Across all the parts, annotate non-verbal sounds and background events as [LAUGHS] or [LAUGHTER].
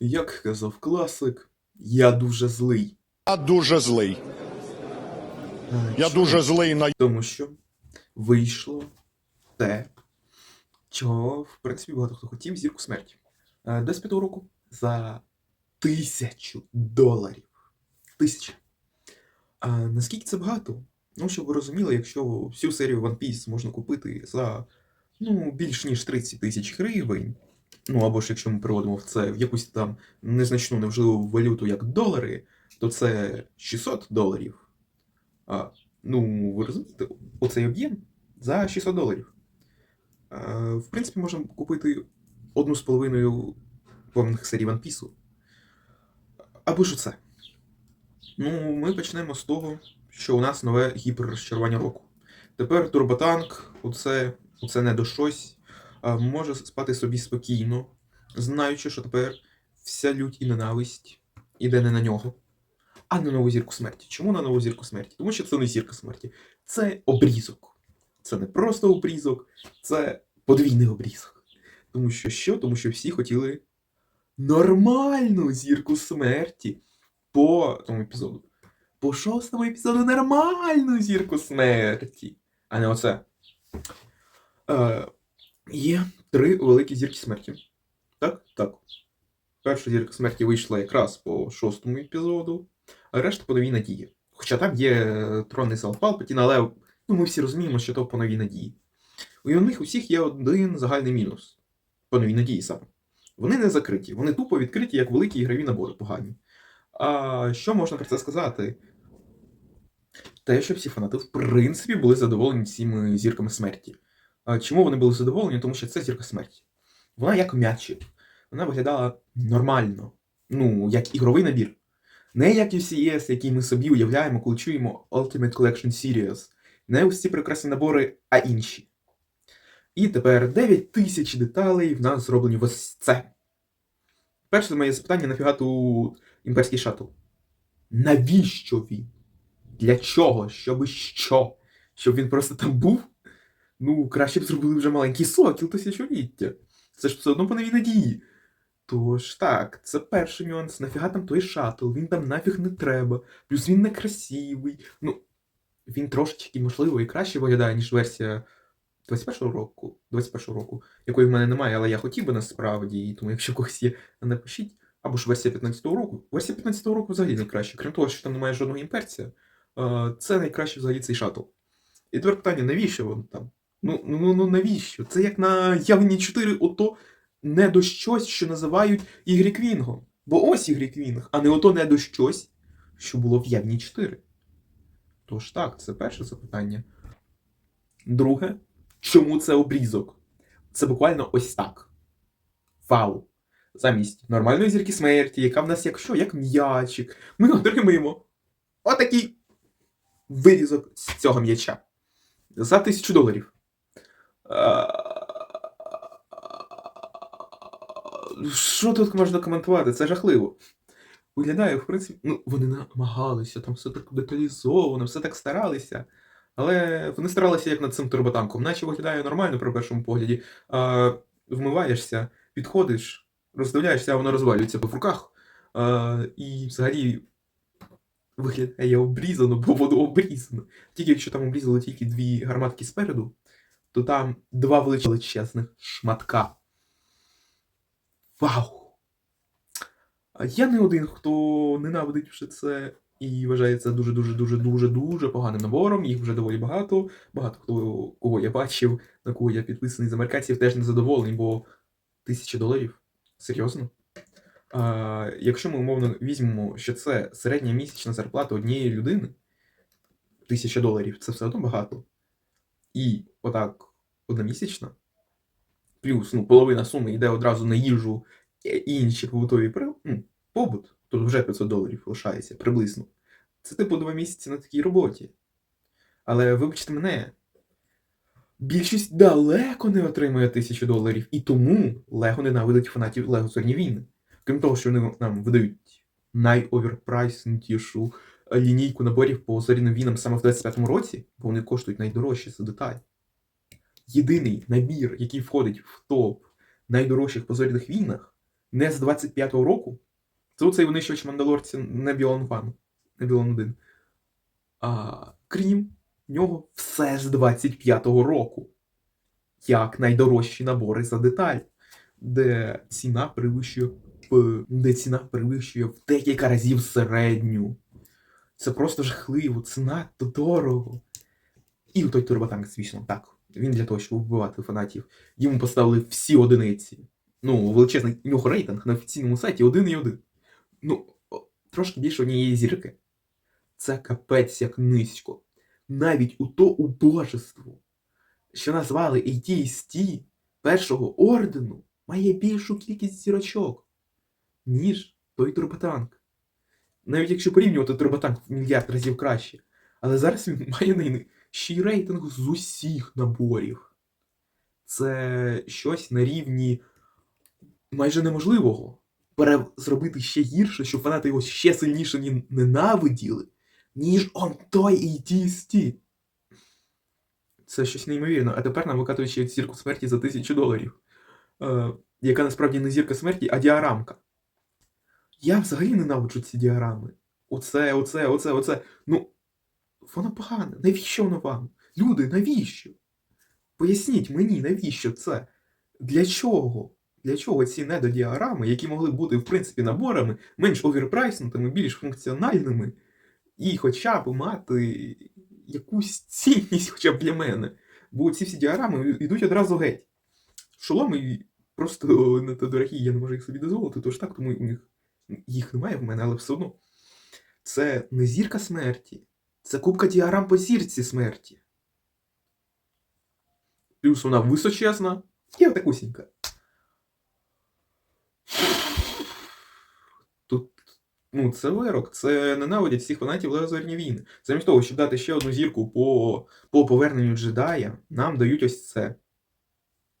Як казав класик, я дуже злий. Я дуже злий. Я чому? дуже злий на Тому що вийшло те, чого, в принципі, багато хто хотів зірку смерті. Е, 25-го року за тисячу доларів. Тисяча. А наскільки це багато? Ну, щоб ви розуміли, якщо всю серію One Piece можна купити за ну, більш ніж 30 тисяч гривень, ну або ж якщо ми переводимо в це в якусь там незначну неважливу валюту, як долари, то це 600 доларів. А, ну, ви розумієте, оцей об'єм за 600 доларів. А, в принципі, можна купити одну з половиною повних серій One Piece. Або ж оце. Ну, ми почнемо з того, що у нас нове гіперрозчарування року. Тепер Турботанк, оце, оце не до щось, може спати собі спокійно, знаючи, що тепер вся лють і ненависть іде не на нього, а на нову зірку смерті. Чому на нову зірку смерті? Тому що це не зірка смерті, це обрізок. Це не просто обрізок, це подвійний обрізок. Тому що що? Тому що всі хотіли нормальну зірку смерті по тому епізоду. По шостому епізоду нормальну зірку смерті. А не оце. Е, є три великі зірки смерті. Так? Так. Перша зірка смерті вийшла якраз по шостому епізоду, а решта по новій надії. Хоча там є е, тронний зал Палпатіна, але ну, ми всі розуміємо, що то по новій надії. У них усіх є один загальний мінус. По новій надії саме. Вони не закриті, вони тупо відкриті, як великі ігрові набори погані. А що можна про це сказати? Те, що всі фанати, в принципі, були задоволені цими зірками смерті. Чому вони були задоволені? Тому що це зірка смерті. Вона як м'ячик. Вона виглядала нормально. Ну, як ігровий набір. Не як UCS, який ми собі уявляємо, коли чуємо Ultimate Collection Series. Не ці прекрасні набори, а інші. І тепер 9 тисяч деталей в нас зроблені в ось це. Перше моє запитання нафіга тут імперський шаттл. Навіщо він? Для чого? Щоби що? Щоб він просто там був? Ну, краще б зробили вже маленький сокіл тисячоліття. Це ж все одно по новій надії. Тож так, це перший нюанс. Нафіга там той шаттл, він там нафіг не треба. Плюс він не красивий. Ну, він трошечки, можливо, і краще виглядає, ніж версія 21-го року, 21-го року, якої в мене немає, але я хотів би насправді, і тому якщо когось є, напишіть. Або ж версія 15-го року. Версія 15-го року взагалі найкраще. Крім того, що там немає жодного імперція, е, це найкраще взагалі цей шаттл. І тепер питання, навіщо воно там? Ну, ну, ну, ну навіщо? Це як на явні 4, ото не до щось, що називають Ігрі Квінгом. Бо ось Ігрі Квінг, а не ото не до щось, що було в явні 4. Тож так, це перше запитання. Друге, чому це обрізок? Це буквально ось так. Вау! Замість нормальної зірки смерті, яка в нас як що, як м'ячик, ми отримуємо отакий вирізок з цього м'яча за тисячу доларів. Е, Що тут можна коментувати? Це жахливо. Виглядає, в принципі, ну, вони намагалися, там все так деталізовано, все так старалися. Але вони старалися як над цим турботанком, наче виглядає нормально при першому погляді. А, вмиваєшся, підходиш, роздивляєшся, а воно розвалюється по руках. А, і взагалі виглядає обрізано, бо воно обрізано. Тільки якщо там обрізали тільки дві гарматки спереду, то там два величезних шматка. Вау! Я не один, хто ненавидить вже це і вважає це дуже-дуже дуже дуже дуже поганим набором. Їх вже доволі багато. Багато хто кого я бачив, на кого я підписаний з американців, теж не задоволений, бо тисяча доларів. Серйозно? А, якщо ми умовно візьмемо, що це середня місячна зарплата однієї людини, тисяча доларів це все одно багато. І отак одномісячна. Плюс ну, половина суми йде одразу на їжу і інші побутові при... ну, побут, то вже 500 доларів лишається приблизно. Це типу два місяці на такій роботі. Але вибачте мене, більшість далеко не отримує тисячу доларів, і тому Лего ненавидить фанатів Лего Зорні війни. Крім того, що вони нам видають найоверпрайснутішу лінійку наборів по зоряним війнам саме в 25-му році, бо вони коштують найдорожче за деталь. Єдиний набір, який входить в топ найдорожчих по зоряних війнах, не з 25-го року. Це оцей винищувач Мандалорці Небіон 1. Небіон 1. А, крім нього, все з 25-го року. Як найдорожчі набори за деталь, де ціна де ціна перевищує в декілька разів середню. Це просто жахливо, це надто дорого. І той турботанк, звісно, так. Він для того, щоб вбивати фанатів. Йому поставили всі одиниці. Ну, величезний нього рейтинг на офіційному сайті один і один. Ну, трошки більше однієї зірки. Це капець як низько. Навіть у то убожество, що назвали AT&T першого ордену, має більшу кількість зірочок, ніж той турботанк. Навіть якщо порівнювати турботанк в мільярд разів краще. Але зараз він [LAUGHS] має найнижчий рейтинг з усіх наборів. Це щось на рівні майже неможливого. Пере... Зробити ще гірше, щоб фанати його ще сильніше ненавиділи, ніж он той AT&T. Це щось неймовірне. А тепер нам викатують ще зірку смерті за тисячу доларів. Е, яка насправді не зірка смерті, а діарамка. Я взагалі ненавиджу ці діарами. Оце, оце, оце, оце. Ну, воно погане. Навіщо воно вам? Люди, навіщо? Поясніть мені, навіщо це? Для чого? Для чого ці недодіарами, які могли бути, в принципі, наборами, менш оверпрайснутими, більш функціональними, і хоча б мати якусь цінність хоча б для мене. Бо ці всі діарами йдуть одразу геть. Шоломи просто надто дорогі, я не можу їх собі дозволити, тож так, тому у них їх немає в мене, але все одно. Це не зірка смерті, це кубка діарам по зірці смерті. Плюс вона височезна і отакусінька. Тут, ну, це вирок, це ненавидять всіх фанатів Леозорні війни. Замість того, щоб дати ще одну зірку по, по поверненню джедая, нам дають ось це.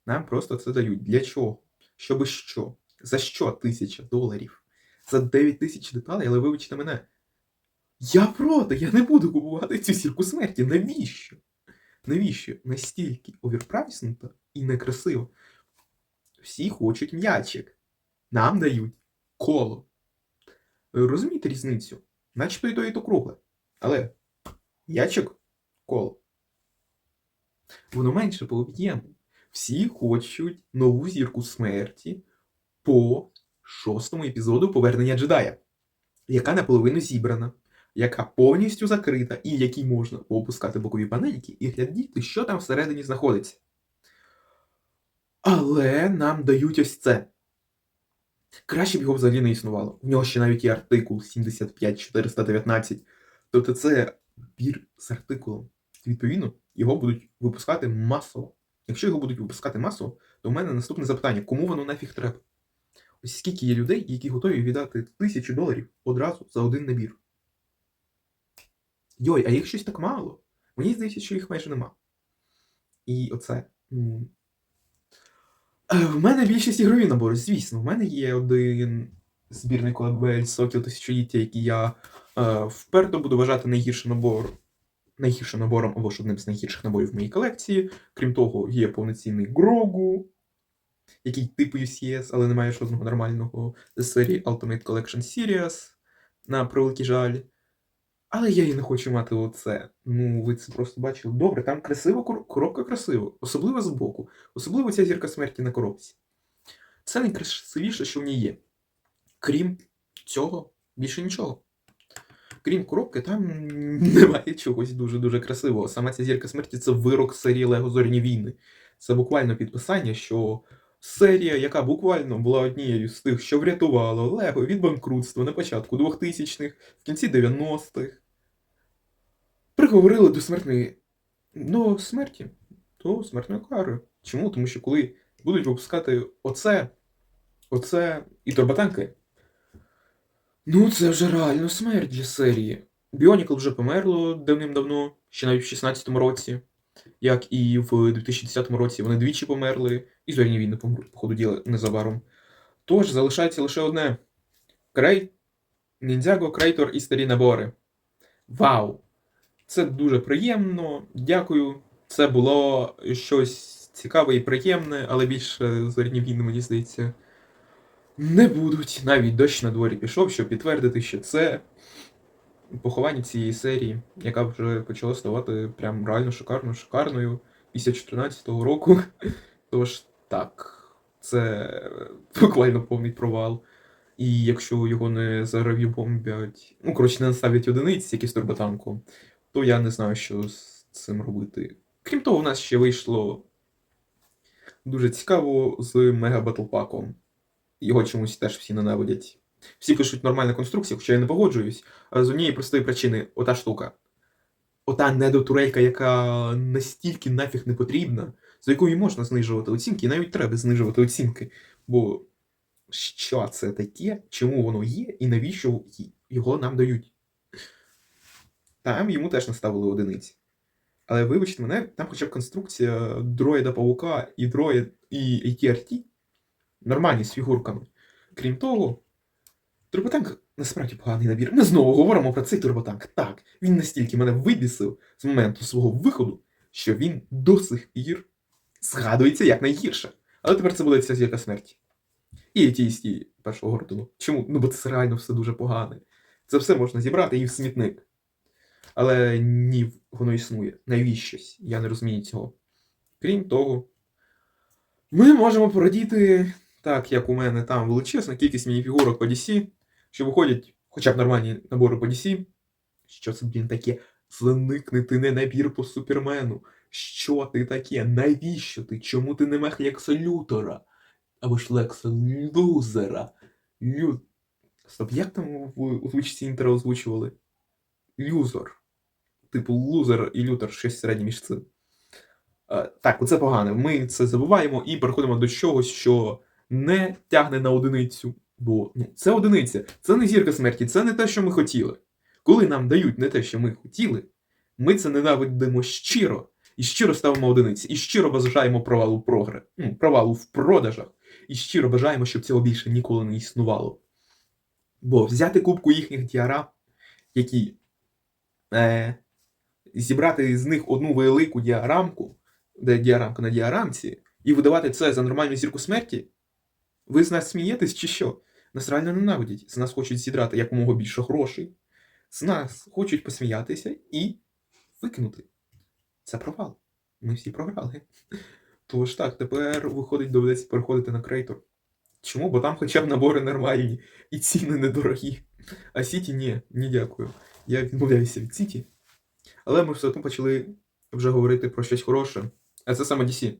Нам просто це дають. Для чого? Щоби що? За що тисяча доларів? За 9 тисяч деталей, але вибачте мене. Я проти, я не буду купувати цю зірку смерті. Навіщо? Навіщо? Настільки оверпрайснуто і некрасиво. Всі хочуть м'ячик. Нам дають коло. Розумієте різницю? Начебто і то, і то кругле. Але м'ячик коло. Воно менше по об'єму. Всі хочуть нову зірку смерті по шостому епізоду Повернення джедая, яка наполовину зібрана, яка повністю закрита, і якій можна поопускати бокові панельки і глядіти, що там всередині знаходиться. Але нам дають ось це. Краще б його взагалі не існувало. В нього ще навіть є артикул 75419. Тобто це бір з артикулом. Відповідно, його будуть випускати масово. Якщо його будуть випускати масово, то в мене наступне запитання: кому воно нафіг треба? Скільки є людей, які готові віддати тисячу доларів одразу за один набір. Йой, а їх щось так мало. Мені здається, що їх майже нема. І оце. В мене більшість ігрові набори, звісно. В мене є один збірний колабель Сокіл тисячоліття, який я е, вперто буду вважати найгіршим набор, найгіршим набором або ж одним з найгірших наборів в моїй колекції. Крім того, є повноцінний Грогу, який типу UCS, але немає жодного нормального з серії Ultimate Collection Series, на превеликий жаль. Але я і не хочу мати оце. Ну, ви це просто бачили. Добре, там красиво, коробка красива, особливо збоку, особливо ця зірка смерті на коробці. Це найкрасивіше, що в ній є. Крім цього, більше нічого. Крім коробки, там немає чогось дуже-дуже красивого. Сама ця зірка смерті це вирок серії Лего Зорні війни. Це буквально підписання, що серія, яка буквально була однією з тих, що врятувала Лего від банкрутства на початку 2000-х, в кінці 90-х, приговорили до смертної до смерті, до смертної кари. Чому? Тому що коли будуть випускати оце, оце і турботанки, ну це вже реально смерть для серії. Біонікл вже померло давним-давно, ще навіть в 16-му році, як і в 2010 році вони двічі померли, і зорні війни помруть, по ходу діла незабаром. Тож залишається лише одне: Крей, Ніндзяго, Крейтор і старі набори. Вау! Це дуже приємно. Дякую. Це було щось цікаве і приємне, але більше зорні війни, мені здається, не будуть. Навіть дощ на дворі пішов, щоб підтвердити, що це поховання цієї серії, яка вже почала ставати прям реально шикарно шикарною після 14-го року. [LAUGHS] Тож так, це буквально повний провал. І якщо його не зарев'юбомбять, ну, коротше, не наставлять одиниць, які з турботанком, то я не знаю, що з цим робити. Крім того, у нас ще вийшло дуже цікаво з Мега Батлпаком. Його чомусь теж всі ненавидять. Всі пишуть нормальна конструкція, хоча я не погоджуюсь. З однієї простої причини, ота штука. Ота недотурелька, яка настільки нафіг не потрібна, за якою можна знижувати оцінки, і навіть треба знижувати оцінки. Бо що це таке, чому воно є, і навіщо його нам дають? Там йому теж наставили одиниці. Але вибачте мене, там хоча б конструкція дроїда павука і дроїд і ATRT нормальні з фігурками. Крім того, турботанк насправді поганий набір. Ми знову говоримо про цей турботанк. Так, він настільки мене вибісив з моменту свого виходу, що він до сих пір згадується як найгірше. Але тепер це буде ця зірка смерті. І ATST першого ордену. Чому? Ну бо це реально все дуже погане. Це все можна зібрати і в смітник. Але ні, воно існує. Навіщось? Я не розумію цього. Крім того, ми можемо порадіти, так як у мене там величезна кількість мініфігурок по DC, що виходять хоча б нормальні набори по DC. Що це, блін, таке? Заникни ти не набір по супермену. Що ти таке? Навіщо ти? Чому ти не мех Лекса Лютера? Або ж Лекса Лузера? Лю... Стоп, як там в озвучці інтера озвучували? Люзер. Типу лузер і лютер щось середнє між цим. Е, Так, оце погано. Ми це забуваємо і переходимо до чогось, що не тягне на одиницю. Бо ну, це одиниця, це не зірка смерті, це не те, що ми хотіли. Коли нам дають не те, що ми хотіли, ми це ненавидимо щиро. І щиро ставимо одиниці, і щиро бажаємо провалу прогри, ну, провалу в продажах, і щиро бажаємо, щоб цього більше ніколи не існувало. Бо взяти кубку їхніх діарам, які е, зібрати з них одну велику діарамку, де діарамка на діарамці, і видавати це за нормальну зірку смерті, ви з нас смієтесь чи що? Нас реально ненавидять. З нас хочуть зідрати якомога більше грошей. З нас хочуть посміятися і викинути. Це провал. Ми всі програли. Тож так, тепер виходить, доведеться переходити на крейтор. Чому? Бо там хоча б набори нормальні і ціни недорогі. А Сіті ні, ні дякую. Я відмовляюся від Сіті. Але ми все одно почали вже говорити про щось хороше. А це саме DC.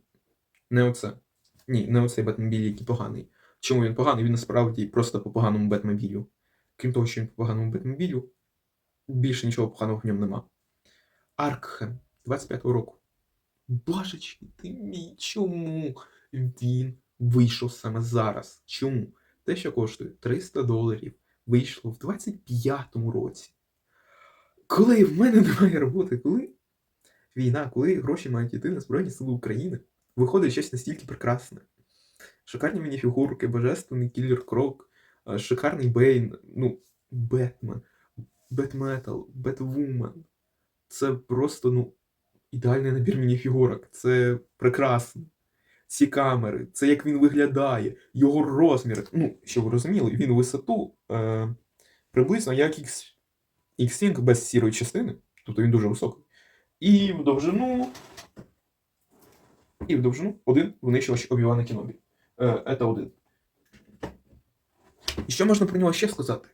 Не оце. Ні, не оцей Бетмобіль, який поганий. Чому він поганий? Він насправді просто по поганому Бетмобілю. Крім того, що він по поганому Бетмобілю, більше нічого поганого в ньому нема. Аркхем 25-го року. Божечки, ти мій, чому він вийшов саме зараз? Чому? Те, що коштує 300 доларів, вийшло в 25-му році. Коли в мене немає роботи, коли війна, коли гроші мають йти на Збройні Сили України, виходить щось настільки прекрасне. Шикарні мініфігурки, божественний кілер крок, е, шикарний Бейн, ну, Бетмен, Бетметал, Бетвумен. Це просто, ну, ідеальний набір мініфігурок. Це прекрасно. Ці камери, це як він виглядає, його розмір. Ну, щоб ви розуміли, він висоту е, приблизно як X, X-Wing без сірої частини, тобто він дуже високий. І в довжину. І в довжину один винищувач Обівана Кінобі. Це один. І що можна про нього ще сказати?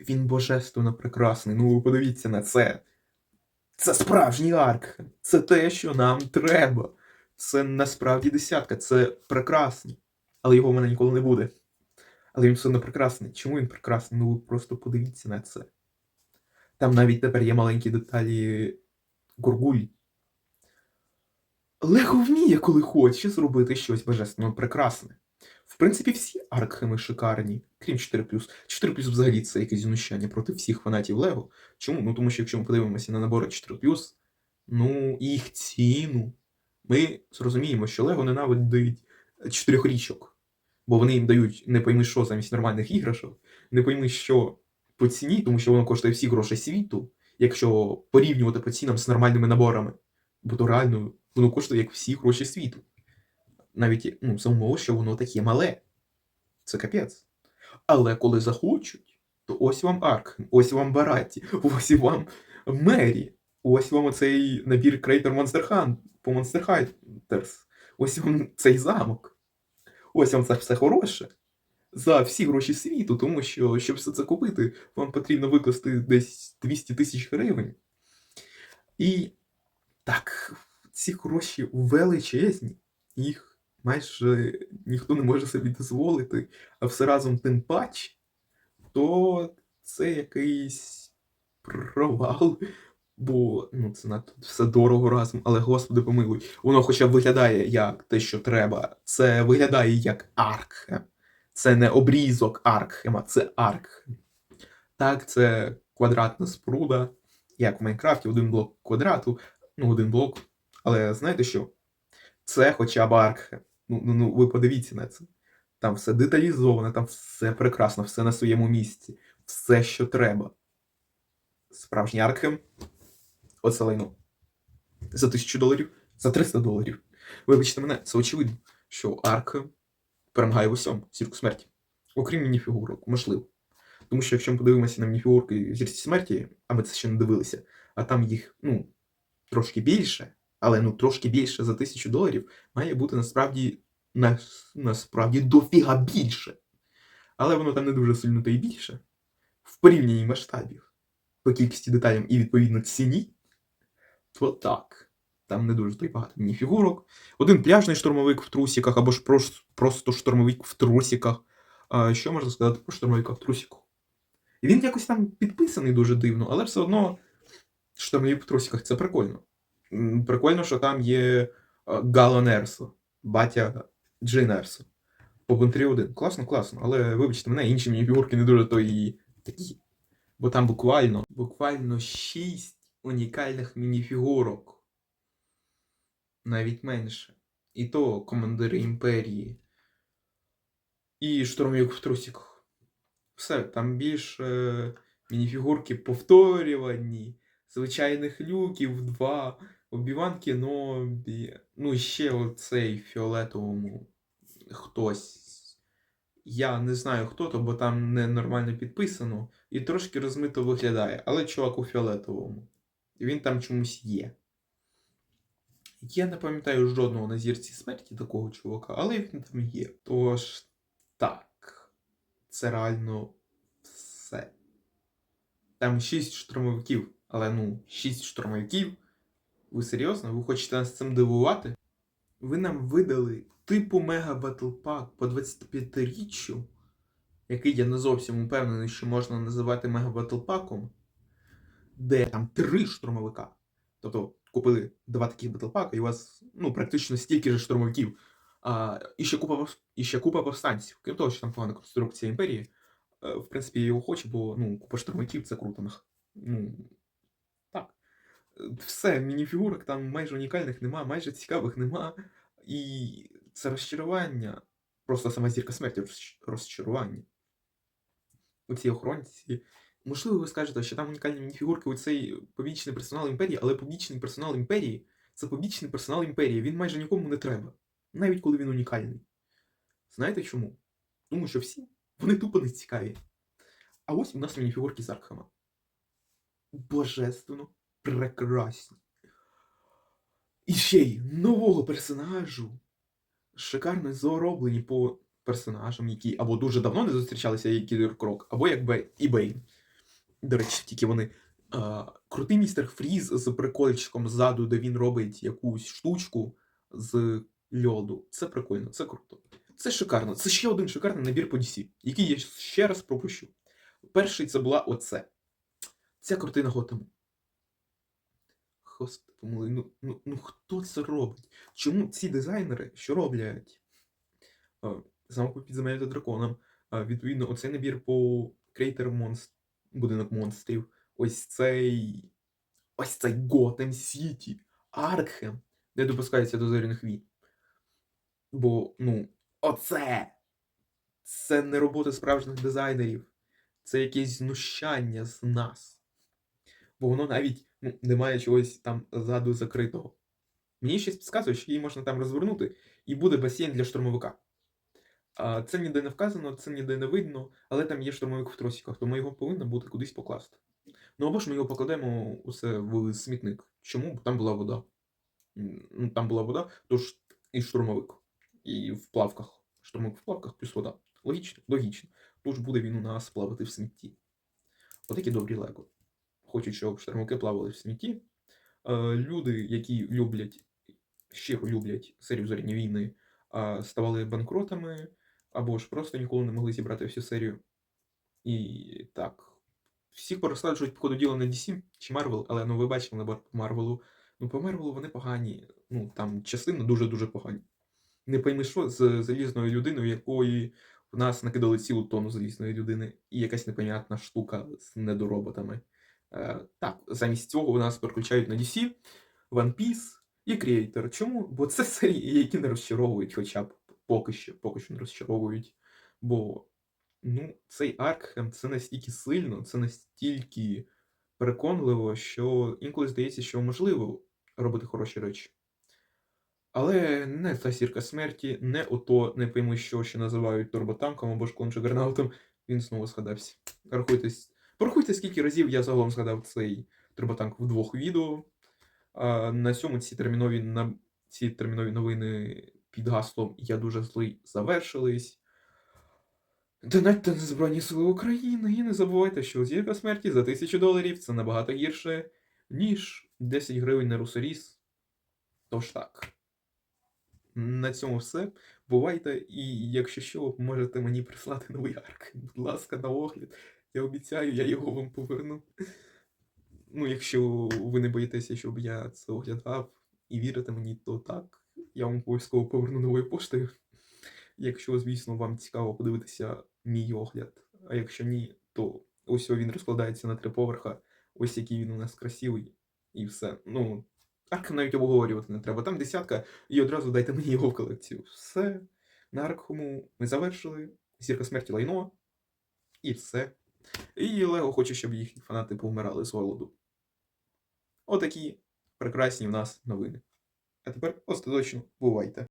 Він божественно прекрасний. Ну ви подивіться на це. Це справжній арк. Це те, що нам треба. Це насправді десятка, це прекрасно. Але його в мене ніколи не буде. Але він все одно прекрасний. Чому він прекрасний? Ну ви просто подивіться на це. Там навіть тепер є маленькі деталі Гургуль. Лего вміє, коли хоче зробити щось божественно прекрасне. В принципі, всі аркхеми шикарні, крім 4 4 взагалі це якесь знущання проти всіх фанатів Лего. Чому? Ну тому що якщо ми подивимося на набори 4 ну їх ціну, ми зрозуміємо, що Лего ненавидить чотирьохрічок. Бо вони їм дають не пойми що замість нормальних іграшок, не пойми що по ціні, тому що воно коштує всі гроші світу, якщо порівнювати по цінам з нормальними наборами. Бо реально воно коштує як всі гроші світу. Навіть ну, умови, що воно таке мале. Це капець. Але коли захочуть, то ось вам Аркхем, ось вам Бараті, ось вам Мері, ось вам оцей набір Крейтер Monster по Monster Hunters, ось вам цей замок. Ось вам це все хороше. За всі гроші світу, тому що, щоб все це купити, вам потрібно викласти десь 200 тисяч гривень. І так, ці гроші величезні, їх майже ніхто не може собі дозволити, а все разом тим паче, то це якийсь провал. Бо ну, це надто все дорого разом, але господи помилуй, воно хоча б виглядає як те, що треба. Це виглядає як Аркхем. Це не обрізок Аркхема, це Аркхем. Так, це квадратна споруда, як в Майнкрафті, один блок квадрату, ну, один блок. Але знаєте що? Це хоча б Аркхем. Ну, ну, ну ви подивіться на це. Там все деталізовано, там все прекрасно, все на своєму місці, все, що треба. Справжній Аркхем. Оце лайно. За 1000 доларів, за 300 доларів. Вибачте мене, це очевидно, що Аркхем перемагає в усьому зірку смерті. Окрім мініфігурок, можливо. Тому що якщо ми подивимося на мініфігурки зірці смерті, а ми це ще не дивилися, а там їх, ну, трошки більше, але ну трошки більше за тисячу доларів має бути насправді на, насправді дофіга більше. Але воно там не дуже сильно та й більше. В порівнянні масштабів по кількості деталям і відповідно ціні, то так. Там не дуже то й багато мініфігурок. Один пляжний штурмовик в трусіках, або ж просто штурмовик в трусіках. А, що можна сказати про штурмовика в трусіку? Він якось там підписаний дуже дивно, але все одно штурмовик в трусіках це прикольно. Прикольно, що там є а, Гало Нерсо, батя Джей Нерсо. По бунтрі один. Класно, класно. Але вибачте мене, інші мініфігурки не дуже то і такі. Бо там буквально, буквально 6 унікальних мініфігурок. Навіть менше. І то командири імперії. І штурмовик в трусіках. Все, там більше мініфігурки повторювані, звичайних люків, два, Обіван Кенобі. Ну, і ще оцей фіолетовому хтось. Я не знаю хто то, бо там не нормально підписано. І трошки розмито виглядає. Але чувак у фіолетовому. Він там чомусь є. Я не пам'ятаю жодного на зірці смерті такого чувака, але він там є. Тож, так. Це реально все. Там 6 штурмовиків, але ну, 6 штурмовиків. Ви серйозно? Ви хочете нас цим дивувати? Ви нам видали типу мега Pack по 25-річчю, який я не зовсім упевнений, що можна називати мега Pack'ом, де там три штурмовика. Тобто купили два таких батлпака, і у вас ну, практично стільки ж штурмовиків. А, і, ще купа, і ще купа повстанців. Крім того, що там погана конструкція імперії. Е, В принципі, я його хочу, бо ну, купа штурмовиків це круто. Ну, Все, мініфігурок там майже унікальних нема, майже цікавих нема. І це розчарування. Просто сама зірка смерті розчарування. У цій охоронці. Можливо, ви скажете, що там унікальні мініфігурки у цей побічний персонал імперії, але побічний персонал імперії це побічний персонал імперії. Він майже нікому не треба. Навіть коли він унікальний. Знаєте чому? Тому що всі вони тупо не цікаві. А ось у нас мініфігурки з Аркхема. Божественно прекрасні. І ще й нового персонажу. Шикарно зороблені по персонажам, які або дуже давно не зустрічалися, як Кілер Крок, або якби і. До речі, тільки вони. А, крутий містер Фріз з прикольчиком ззаду, де він робить якусь штучку з льоду. Це прикольно, це круто. Це шикарно. Це ще один шикарний набір по DC, який я ще раз пропущу. Перший це була оце. Ця картина Готему. Господи, помилуй, ну, ну, ну хто це робить? Чому ці дизайнери, що роблять? А, Замок у підземелля та драконом. Відповідно, оцей набір по Крейтер Монст... будинок монстрів. Ось цей. Ось цей Готэм Сіті. Аркхем. Не допускається до зоряних війн. Бо, ну, оце! Це не робота справжніх дизайнерів. Це якесь знущання з нас. Бо воно навіть ну, немає чогось там ззаду закритого. Мені щось підказує, що її можна там розвернути, і буде басейн для штурмовика. Це ніде не вказано, це ніде не видно, але там є штурмовик в тросиках, тому його повинно бути кудись покласти. Ну або ж ми його покладемо усе в смітник. Чому? Бо там була вода. Ну, там була вода, тож і штурмовик. І в плавках. Штурмовик в плавках плюс вода. Логічно? Логічно. Тож буде він у нас плавати в смітті. Отакі добрі лего. Хочуть, щоб штурмовики плавали в смітті. Е, Люди, які люблять, щиро люблять серію Зоряні війни, ставали банкротами, або ж просто ніколи не могли зібрати всю серію. І так. Всіх порозсаджують по ходу діла на DC чи Marvel, але ну ви бачили на по Марвелу. Ну, по Марвелу вони погані. Ну, там частини дуже-дуже погані. Не пойми, що з залізною людиною, якої в нас накидали цілу тонну залізної людини, і якась непонятна штука з недороботами. Е, так, замість цього у нас переключають на DC, One Piece і Creator. Чому? Бо це серії, [LAUGHS] які не розчаровують, хоча б поки що, поки що не розчаровують. Бо ну, цей Аркхем це настільки сильно, це настільки переконливо, що інколи здається, що можливо робити хороші речі. Але не та сірка смерті, не ото, не пойми, що ще називають турботанком або ж кончугернаутом, він знову згадався. Рахуйте, порахуйте, скільки разів я загалом згадав цей турботанк в двох відео. А на цьому ці термінові, на, ці термінові новини під гаслом Я дуже злий завершились. Донатьте на Збройні Сили України і не забувайте, що зірка смерті за тисячу доларів це набагато гірше, ніж 10 гривень на русоріс. Тож так. На цьому все. Бувайте, і якщо що, можете мені прислати новий арк. Будь ласка, на огляд. Я обіцяю, я його вам поверну. Ну, якщо ви не боїтеся, щоб я це оглядав і вірите мені, то так. Я вам обов'язково поверну новою поштою. Якщо, звісно, вам цікаво подивитися мій огляд. А якщо ні, то ось він розкладається на три поверха. Ось який він у нас красивий, і все. Ну, арк навіть обговорювати не треба. Там десятка, і одразу дайте мені його в колекцію. Все. На Аркхому ми завершили. Зірка смерті лайно. І все. І Лего хоче, щоб їхні фанати повмирали з голоду. Отакі прекрасні в нас новини. А тепер остаточно бувайте.